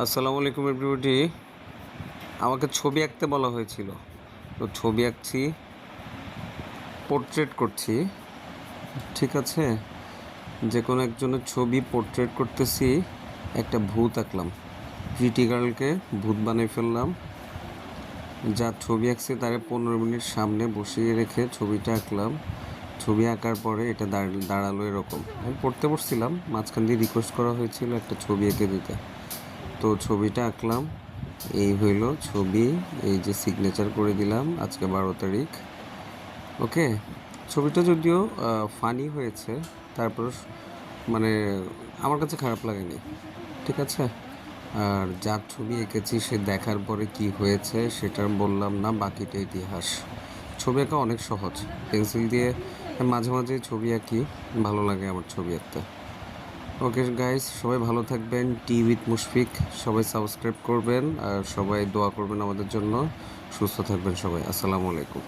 আসসালামু আলাইকুম এভরিবডি আমাকে ছবি আঁকতে বলা হয়েছিল। তো ছবি আঁকছি পোর্ট্রেট করছি। ঠিক আছে? যে কোনো একজনের ছবি পোর্ট্রেট করতেছি, একটা ভূত আঁকলাম। প্রিটি গার্লকে ভূত বানিয়ে ফেললাম। যা ছবি আঁকছি, তারে পনেরো মিনিট সামনে বসিয়ে রেখে ছবিটা আঁকলাম। ছবি আঁকার পরে এটা দাঁড়- দাঁড়াল এরকম। আমি পড়তে বসছিলাম, মাঝখান দিয়ে রিকোয়েস্ট করা হয়েছিল একটা ছবি এঁকে দিতে। তো ছবিটা আঁকলাম। এই হইল ছবি, এই যে সিগনেচার করে দিলাম আজকে বারো তারিখ। ওকে, ছবিটা যদিও ফানি হয়েছে, তারপর মানে আমার কাছে খারাপ লাগেনি, ঠিক আছে? আর যার ছবি এঁকেছি, সে দেখার পরে কি হয়েছে সেটা বললাম না, বাকিটা ইতিহাস। ছবি আঁকা অনেক সহজ, পেন্সিল দিয়ে মাঝে মাঝে ছবি আঁকি, ভালো লাগে আমার ছবি আঁকতে। ওকে গাইস সবাই ভালো থাকবেন। টি উইথ মুশফিক সবাই সাবস্ক্রাইব করবেন আর সবাই দোয়া করবেন আমাদের জন্য। সুস্থ থাকবেন সবাই। আসসালামু আলাইকুম।